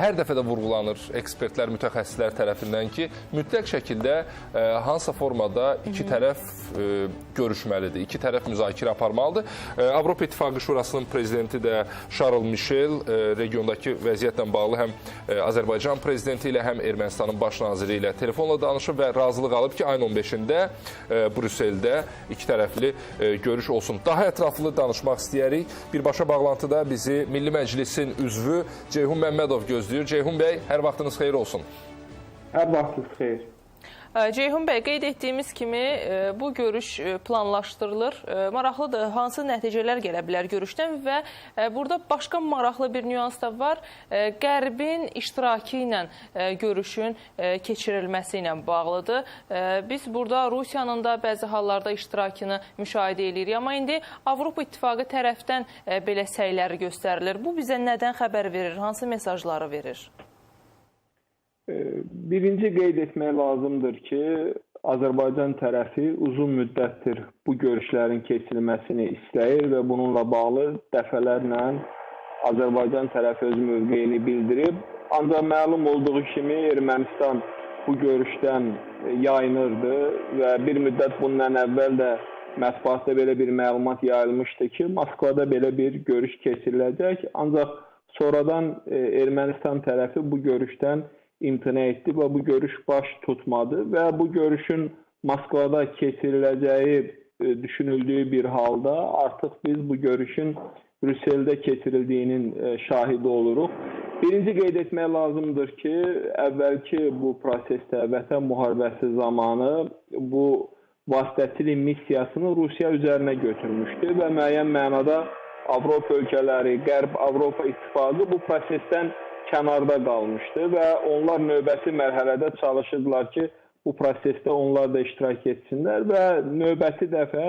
Hər dəfə də vurğulanır ekspertlər, mütəxəssislər tərəfindən ki, mütləq şəkildə e, hansısa formada iki tərəf e, görüşməlidir, iki tərəf müzakirə aparmalıdır. E, Avropa İttifaqı Şurasının prezidenti də Charles Michel e, regiondakı vəziyyətlə bağlı həm e, Azərbaycan prezidenti ilə, həm Ermənistanın baş naziri ilə telefonla danışıb və razılıq alıb ki, ayın 15-də e, Brüsseldə iki tərəfli e, görüş olsun. Daha ətraflı danışmaq istəyərik. Birbaşa bağlantıda bizi Milli Məclisin üzvü Ceyhun Məmmədov gözləyir. Ceyhun bəy, hər vaxtınız xeyir olsun. Hər vaxtınız xeyir. Ceyhun bəy, qeyd etdiyimiz kimi e, bu görüş e, planlaşdırılır. E, Maraqlıdır, hansı nəticələr gələ bilər görüşdən və burada başqa maraqlı bir nüans da var. Qərbin iştirakı ilə görüşün keçirilməsi ilə bağlıdır. Biz burada Rusiyanın da bəzi hallarda iştirakını müşahidə edirik. Amma indi Avropa İttifaqı tərəfdən belə səyləri göstərilir. Bu bizə nədən xəbər verir? Hansı mesajları verir? Birinci qeyd etmək lazımdır ki, Azərbaycan tərəfi uzun müddətdir bu görüşlərin keçirilməsini istəyir və bununla bağlı dəfələrlə Azərbaycan tərəfi öz mövqeyini bildirib. Ancaq məlum olduğu kimi Ermənistan bu görüşdən yayınırdı və bir müddət bundan əvvəl də mətbuatda belə bir məlumat yayılmışdı ki, Moskvada belə bir görüş keçiriləcək. Ancaq sonradan Ermənistan tərəfi bu görüşdən imtina etdi və bu görüş baş tutmadı və bu görüşün Moskvada keçiriləcəyi e, düşünüldüyü bir halda artıq biz bu görüşün Brüsseldə keçirildiyinin e, şahidi oluruq. Birinci qeyd etmək lazımdır ki, əvvəlki bu prosesdə Vətən müharibəsi zamanı bu vasitəçilik missiyasını Rusiya üzərinə götürmüşdü və müəyyən mənada Avropa ölkələri, Qərb Avropa İttifaqı bu prosesdən kənarda qalmışdı və onlar növbəti mərhələdə çalışırdılar ki, bu prosesdə onlar da iştirak etsinlər və növbəti dəfə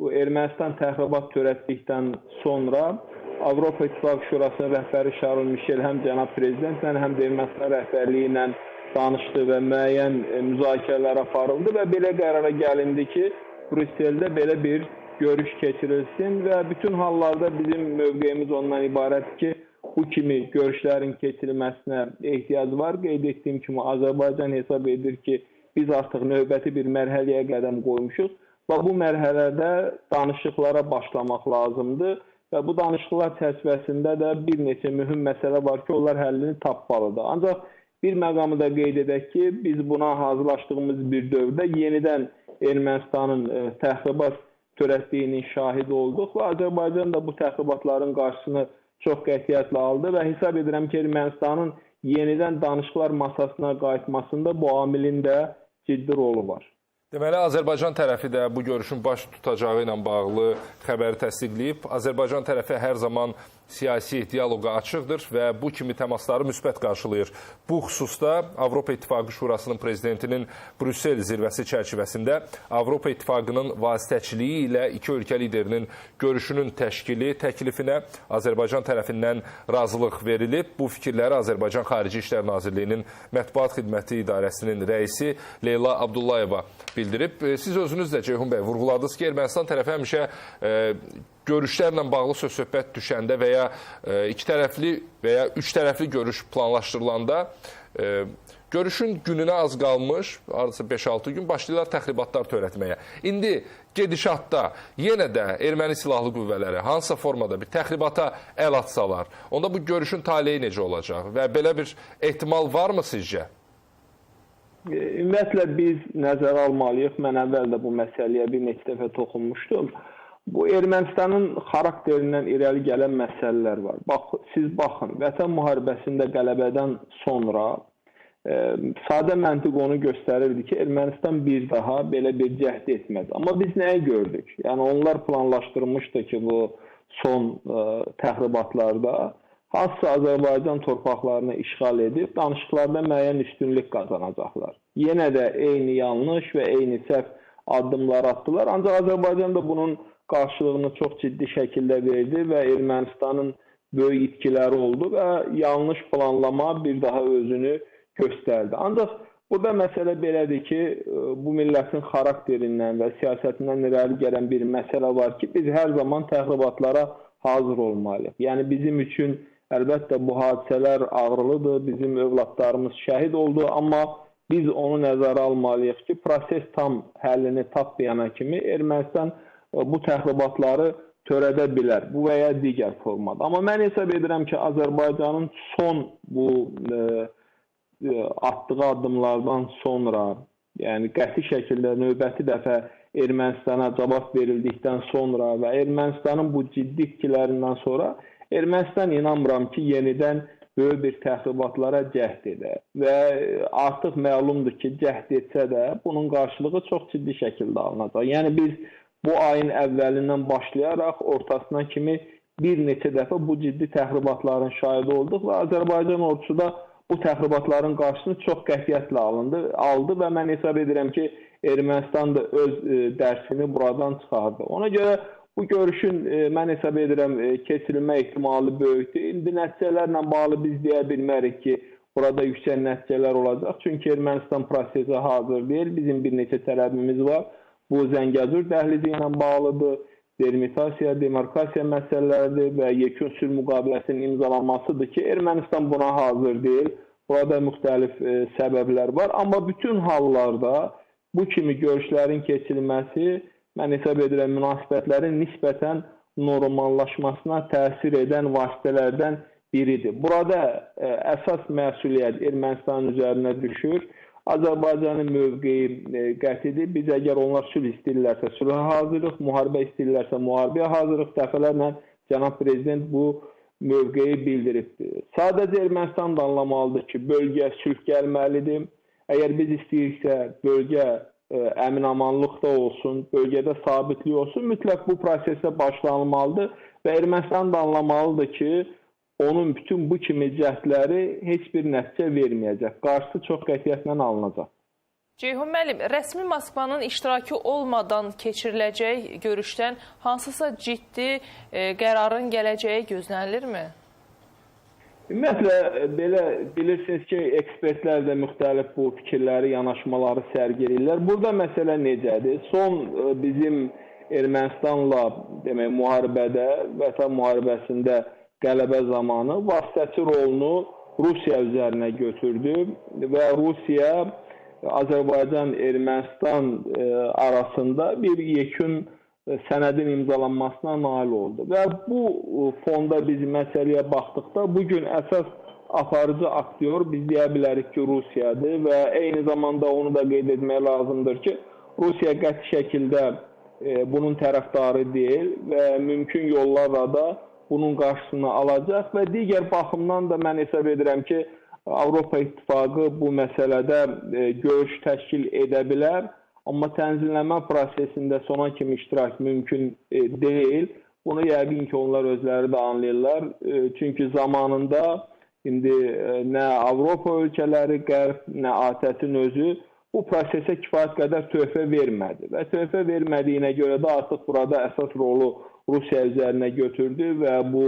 bu Ermənistan təxribat törətdikdən sonra Avropa İttifaqı Şurasının rəhbəri Charles Michel həm cənab prezidentlə, həm də Ermənistan rəhbərliyi ilə danışdı və müəyyən müzakirələr aparıldı və belə qərara gəlindi ki, Brüsseldə belə bir görüş keçirilsin və bütün hallarda bizim mövqeyimiz ondan ibarətdir ki, bu kimi görüşlərin keçirilməsinə ehtiyac var. Qeyd etdiyim kimi Azərbaycan hesab edir ki, biz artıq növbəti bir mərhələyə qədəm qoymuşuq və bu mərhələdə danışıqlara başlamaq lazımdır və bu danışıqlar çərçivəsində də bir neçə mühüm məsələ var ki, onlar həllini tapmalıdır. Ancaq bir məqamı da qeyd edək ki, biz buna hazırlaşdığımız bir dövrdə yenidən Ermənistanın e, təxribat törətdiyinin şahidi olduq və Azərbaycan da bu təxribatların qarşısını çox qətiyyətlə aldı və hesab edirəm ki, Ermənistanın yenidən danışıqlar masasına qayıtmasında bu amilin də ciddi rolu var. Deməli, Azərbaycan tərəfi də bu görüşün baş tutacağı ilə bağlı xəbəri təsdiqləyib. Azərbaycan tərəfi hər zaman siyasi dialoqa açıqdır və bu kimi təmasları müsbət qarşılayır. Bu xüsusda Avropa İttifaqı Şurasının prezidentinin Brüssel zirvəsi çərçivəsində Avropa İttifaqının vasitəçiliyi ilə iki ölkə liderinin görüşünün təşkili təklifinə Azərbaycan tərəfindən razılıq verilib. Bu fikirləri Azərbaycan Xarici İşlər Nazirliyinin Mətbuat Xidməti İdarəsinin rəisi Leyla Abdullayeva bildirib. Siz özünüz də Ceyhun bəy vurğuladınız ki, Ermənistan tərəfi həmişə e, görüşlərlə bağlı söz-söhbət düşəndə və ya e, iki tərəfli və ya üç tərəfli görüş planlaşdırılanda e, görüşün gününə az qalmış, arası 5-6 gün başlayırlar təxribatlar törətməyə. İndi gedişatda yenə də erməni silahlı qüvvələri hansısa formada bir təxribata əl atsalar, onda bu görüşün taleyi necə olacaq və belə bir ehtimal varmı sizcə? Ümumiyyətlə biz nəzərə almalıyıq. Mən əvvəl də bu məsələyə bir neçə dəfə toxunmuşdum. Bu Ermənistanın xarakterindən irəli gələn məsələlər var. Bax, siz baxın, Vətən müharibəsində qələbədən sonra e, sadə məntiq onu göstərirdi ki, Ermənistan bir daha belə bir cəhd etməz. Amma biz nəyi gördük? Yəni onlar planlaşdırmışdı ki, bu son e, təxribatlarda hansısa Azərbaycan torpaqlarını işğal edib danışıqlarda müəyyən üstünlük qazanacaqlar. Yenə də eyni yanlış və eyni səhv addımlar atdılar. Ancaq Azərbaycan da bunun qarşılığını çox ciddi şəkildə verdi və Ermənistanın böyük itkiləri oldu və yanlış planlama bir daha özünü göstərdi. Ancaq burada məsələ belədir ki, bu millətin xarakterindən və siyasətindən irəli gələn bir məsələ var ki, biz hər zaman təxribatlara hazır olmalıyıq. Yəni bizim üçün Əlbəttə bu hadisələr ağrılıdır. Bizim övladlarımız şəhid oldu, amma biz onu nəzərə almalıyıq ki, proses tam həllini tapmayana kimi Ermənistan e, bu təxribatları törədə bilər bu və ya digər formada. Amma mən hesab edirəm ki, Azərbaycanın son bu e, e, atdığı addımlardan sonra, yəni qəti şəkildə növbəti dəfə Ermənistana cavab verildikdən sonra və Ermənistanın bu ciddi itkilərindən sonra Ermənistan inanmıram ki, yenidən böyük bir təxribatlara cəhd edər və artıq məlumdur ki, cəhd etsə də bunun qarşılığı çox ciddi şəkildə alınacaq. Yəni biz bu ayın əvvəlindən başlayaraq ortasına kimi bir neçə dəfə bu ciddi təxribatların şahidi olduq və Azərbaycan ordusu da bu təxribatların qarşısını çox qətiyyətlə alındı, aldı və mən hesab edirəm ki, Ermənistan da öz e, dərsini buradan çıxardı. Ona görə bu görüşün e, mən hesab edirəm e, keçirilmə ehtimalı böyükdür. İndi nəticələrlə bağlı biz deyə bilmərik ki, burada yüksək nəticələr olacaq. Çünki Ermənistan prosesə hazır deyil. Bizim bir neçə tələbimiz var. Bu Zəngəzur dəhlizi ilə bağlıdır. Delimitasiya, demarkasiya məsələləridir və yekun sülh müqaviləsinin imzalanmasıdır ki, Ermənistan buna hazır deyil. Burada müxtəlif e, səbəblər var, amma bütün hallarda bu kimi görüşlərin keçirilməsi mən hesab edirəm münasibətlərin nisbətən normallaşmasına təsir edən vasitələrdən biridir. Burada ə, əsas məsuliyyət Ermənistanın üzərinə düşür. Azərbaycanın mövqeyi ə, qətidir. Biz əgər onlar sülh istəyirlərsə sülhə hazırıq, müharibə istəyirlərsə müharibəyə hazırıq. Dəfələrlə cənab prezident bu mövqeyi bildiribdir. Sadəcə Ermənistan da anlamalıdır ki, bölgəyə sülh gəlməlidir. Əgər biz istəyiriksə bölgə əmin-amanlıq da olsun, bölgədə sabitlik olsun, mütləq bu prosesə başlanılmalıdır və Ermənistan da anlamalıdır ki, onun bütün bu kimi cəhdləri heç bir nəticə verməyəcək. Qarşısı çox qətiyyətlə alınacaq. Ceyhun müəllim, rəsmi Moskvanın iştirakı olmadan keçiriləcək görüşdən hansısa ciddi e, qərarın gələcəyi gözlənilirmi? Ümumiyyətlə belə bilirsiniz ki, ekspertlər də müxtəlif bu fikirləri, yanaşmaları sərgiləyirlər. Burada məsələ necədir? Son e, bizim Ermənistanla demək müharibədə, Vətən müharibəsində qələbə zamanı vasitəçi rolunu Rusiya üzərinə götürdü və Rusiya Azərbaycan Ermənistan e, arasında bir yekun sənədin imzalanmasına nail oldu. Və bu fonda biz məsələyə baxdıqda bu gün əsas aparıcı aktyor biz deyə bilərik ki, Rusiyadır və eyni zamanda onu da qeyd etmək lazımdır ki, Rusiya qəti şəkildə e, bunun tərəfdarı deyil və mümkün yollarla da bunun qarşısını alacaq və digər baxımdan da mən hesab edirəm ki, Avropa İttifaqı bu məsələdə e, görüş təşkil edə bilər Amma tənzimləmə prosesində sona kimi iştirak mümkün e, deyil. Bunu yəqin ki, onlar özləri də anlayırlar. E, çünki zamanında indi nə Avropa ölkələri, Qərb, nə ATƏT-in özü bu prosesə kifayət qədər töhfə vermədi və töhfə vermədiyinə görə də artıq burada əsas rolu Rusiya üzərinə götürdü və bu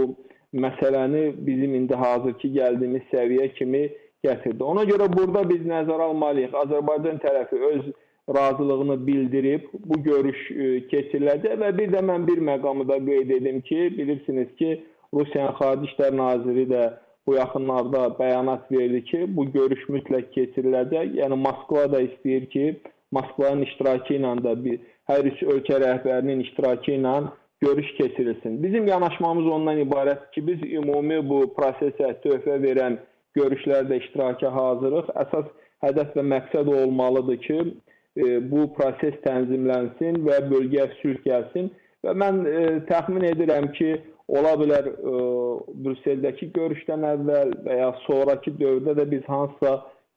məsələni bizim indi hazırki gəldiyimiz səviyyə kimi gətirdi. Ona görə burada biz nəzərə almalıyıq. Azərbaycan tərəfi öz razılığını bildirib bu görüş e, keçiriləcək və bir də mən bir məqamı da qeyd edim ki, bilirsiniz ki, Rusiyanın Xarici İşlər Naziri də bu yaxınlarda bəyanat verdi ki, bu görüş mütləq keçiriləcək. Yəni Moskva da istəyir ki, Moskvanın iştirakı ilə də bir hər üç ölkə rəhbərinin iştirakı ilə görüş keçirilsin. Bizim yanaşmamız ondan ibarətdir ki, biz ümumi bu prosesə töhfə verən görüşlərdə iştiraka hazırıq. Əsas hədəf və məqsəd olmalıdır ki, E, bu proses tənzimlənsin və bölgəyə sülh gəlsin və mən e, təxmin edirəm ki, ola bilər e, Brüsseldəki görüşdən əvvəl və ya sonrakı dövrdə də biz hansısa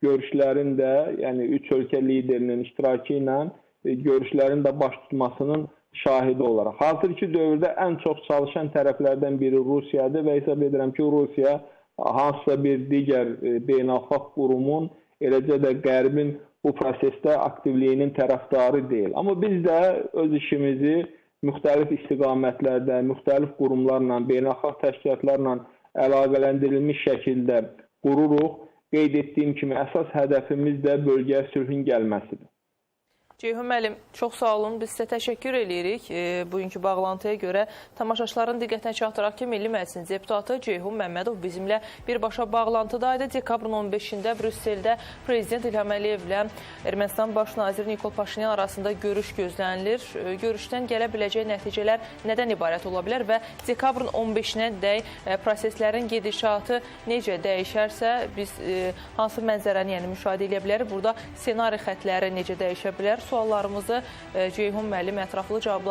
görüşlərin də, yəni üç ölkə liderinin iştirakı ilə e, görüşlərin də baş tutmasının şahidi olaraq. Hazırki dövrdə ən çox çalışan tərəflərdən biri Rusiyadır və hesab edirəm ki, Rusiya hansısa bir digər e, beynəlxalq qurumun, eləcə də Qərbin bu prosesdə aktivliyinin tərəfdarı deyil. Amma biz də öz işimizi müxtəlif istiqamətlərdə, müxtəlif qurumlarla, beynəlxalq təşkilatlarla əlaqələndirilmiş şəkildə qururuq. Qeyd etdiyim kimi əsas hədəfimiz də bölgəyə sülhün gəlməsidir. Ceyhun müəllim, çox sağ olun. Biz sizə təşəkkür edirik. E, bugünkü bağlantıya görə tamaşaçıların diqqətinə çatdıraq ki, Milli Məclisin deputatı Ceyhun Məmmədov bizimlə birbaşa bağlantıdaydı. Dekabrın 15-də Brüsseldə Prezident İlham Əliyevlə Ermənistan Baş naziri Nikol Paşinyan arasında görüş gözlənilir. E, görüşdən gələ biləcək nəticələr nədən ibarət ola bilər və dekabrın 15-nə dək e, proseslərin gedişatı necə dəyişərsə, biz e, hansı mənzərəni yəni müşahidə edə bilərik? Burada ssenari xətləri necə dəyişə bilər? Suallarımızı e, Ceyhun müəllim ətraflı cavablandırdı.